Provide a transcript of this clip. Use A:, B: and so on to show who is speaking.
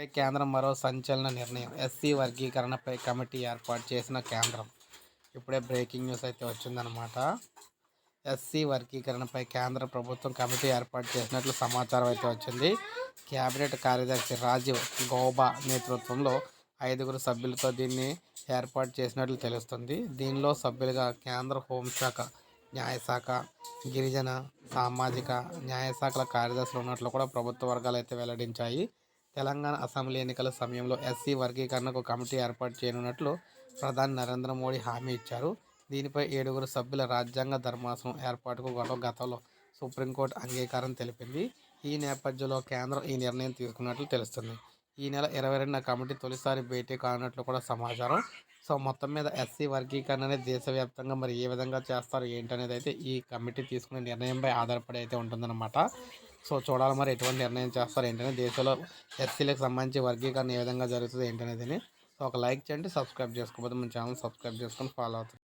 A: పై కేంద్రం మరో సంచలన నిర్ణయం? ఎస్సీ వర్గీకరణపై కమిటీ ఏర్పాటు చేసిన కేంద్రం. ఇప్పుడే బ్రేకింగ్ న్యూస్ అయితే వచ్చిందనమాట ఎస్సీ వర్గీకరణపై కేంద్ర ప్రభుత్వం కమిటీ ఏర్పాటు చేసినట్లు సమాచారం అయితే వచ్చింది. కేబినెట్ కార్యదర్శి రాజీవ్ గౌబా నేతృత్వంలో ఐదుగురు సభ్యులతో దీన్ని ఏర్పాటు చేసినట్లు తెలుస్తుంది. దీనిలో సభ్యులుగా కేంద్ర హోంశాఖ న్యాయశాఖ గిరిజన సామాజిక న్యాయశాఖల కార్యదర్శులు ఉన్నట్లు కూడా ప్రభుత్వ వర్గాలు అయితే వెల్లడించాయి. తెలంగాణ అసెంబ్లీ ఎన్నికల సమయంలో ఎస్సీ వర్గీకరణకు కమిటీ ఏర్పాటు చేయనున్నట్లు ప్రధాని నరేంద్ర మోడీ హామీ ఇచ్చారు. దీనిపై ఏడుగురు సభ్యుల రాజ్యాంగ ధర్మాసనం ఏర్పాటుకు గొడవ గతంలో సుప్రీంకోర్టు అంగీకారం తెలిపింది. ఈ నేపథ్యంలో కేంద్రం ఈ నిర్ణయం తీసుకున్నట్లు తెలుస్తుంది. ఈ నెల ఇరవై రెండున కమిటీ తొలిసారి భేటీ కానున్నట్లు కూడా సమాచారం. సో మొత్తం మీద ఎస్సీ వర్గీకరణ దేశవ్యాప్తంగా మరి ఏ విధంగా చేస్తారు ఏంటనేది అయితే ఈ కమిటీ తీసుకునే నిర్ణయంపై ఆధారపడి అయితే ఉంటుందన్నమాట. సో చూడాలి మరి ఎటువంటి నిర్ణయం చేస్తారు ఏంటనే దేశంలో ఎస్సీలకు సంబంధించి వర్గీకరణ ఏ విధంగా జరుగుతుంది ఏంటనేది సో ఒక లైక్ చేయండి సబ్స్క్రైబ్ చేసుకోకపోతే మన ఛానల్ సబ్స్క్రైబ్ చేసుకొని ఫాలో అవుతుంది